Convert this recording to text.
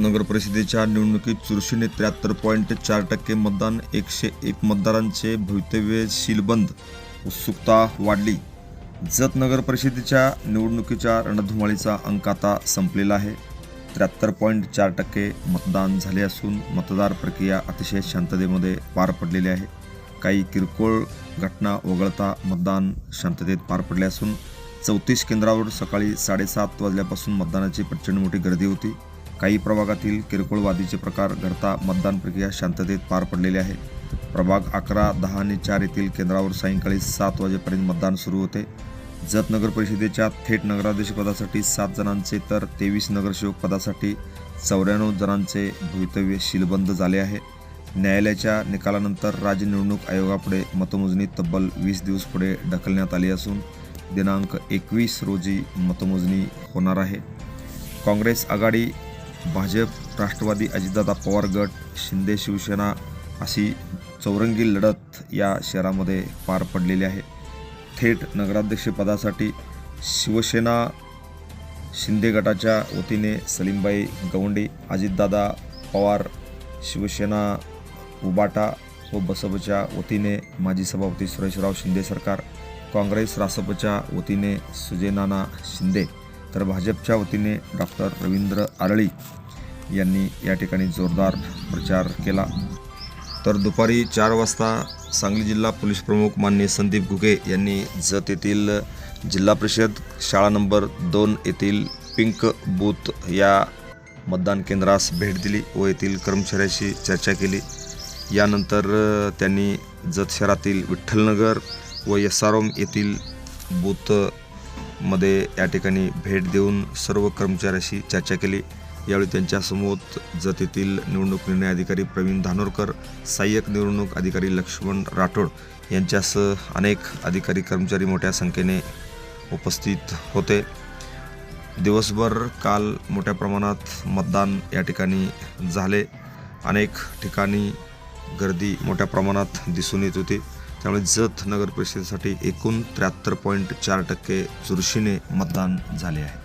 नगर परिषदेच्या निवडणुकीत चुरशीने त्र्याहत्तर पॉईंट चार टक्के मतदान एकशे एक मतदारांचे भवितव्य शीलबंद उत्सुकता वाढली. जत नगर परिषदेच्या निवडणुकीच्या रणधुमाळीचा अंक आता संपलेला आहे. त्र्याहत्तर पॉईंट चार टक्के मतदान झाले असून मतदार प्रक्रिया अतिशय शांततेमध्ये पार पडलेली आहे. काही किरकोळ घटना वगळता मतदान शांततेत पार पडले असून चौतीस केंद्रावर सकाळी साडेसात वाजल्यापासून मतदानाची प्रचंड मोठी गर्दी होती. काही प्रभागातील किरकोळ वादीचे प्रकार घडता मतदान प्रक्रिया शांततेत पार पडलेली आहे. प्रभाग अकरा दहा आणि चार येथील केंद्रावर सायंकाळी सात वाजेपर्यंत मतदान सुरू होते. जत नगर परिषदेच्या थेट नगराध्यक्षपदासाठी सात जणांचे तर तेवीस नगरसेवक पदासाठी चौऱ्याण्णव जणांचे भवितव्य शिलबंद झाले आहे. न्यायालयाच्या निकालानंतर राज्य निवडणूक आयोगापुढे मतमोजणी तब्बल वीस दिवस पुढे ढकलण्यात आली असून दिनांक एकवीस रोजी मतमोजणी होणार आहे. काँग्रेस आघाडी भाजप राष्ट्रवादी अजितदादा पवार गट शिंदे शिवसेना अशी चौरंगी लढत या शहरामध्ये पार पडलेली आहे. थेट नगराध्यक्षपदासाठी शिवसेना शिंदे गटाच्या वतीने सलीमबाई गवंडी अजितदादा पवार शिवसेना उबाटा व बसपच्या वतीने माजी सभापती सुरेशराव शिंदे सरकार काँग्रेस रासपच्या वतीने सुजयनाना शिंदे तर भाजपच्या वतीने डॉक्टर रवींद्र आरळी यांनी या ठिकाणी जोरदार प्रचार केला. तर दुपारी चार वाजता सांगली जिल्हा पोलीस प्रमुख मान्य संदीप घुगे यांनी जत येथील जिल्हा परिषद शाळा नंबर दोन येथील पिंक बूथ या मतदान केंद्रास भेट दिली व येथील कर्मचाऱ्याशी चर्चा केली. यानंतर त्यांनी जत शहरातील विठ्ठलनगर व एस आर ओम मध्ये या ठिकाणी भेट देऊन सर्व कर्मचाऱ्याशी चर्चा केली. यावेळी त्यांच्यासमोर जतेतील निवडणूक निर्णय अधिकारी प्रवीण धानोरकर सहाय्यक निवडणूक अधिकारी लक्ष्मण राठोड यांच्यासह अनेक अधिकारी कर्मचारी मोठ्या संख्येने उपस्थित होते. दिवसभर काल मोठ्या प्रमाणात मतदान या ठिकाणी झाले. अनेक ठिकाणी गर्दी मोठ्या प्रमाणात दिसून येत होती. त्यामुळे जत नगर परिषदेसाठी एकूण त्र्याहत्तर पॉईंट चार टक्के चुरशीने मतदान झाले आहे.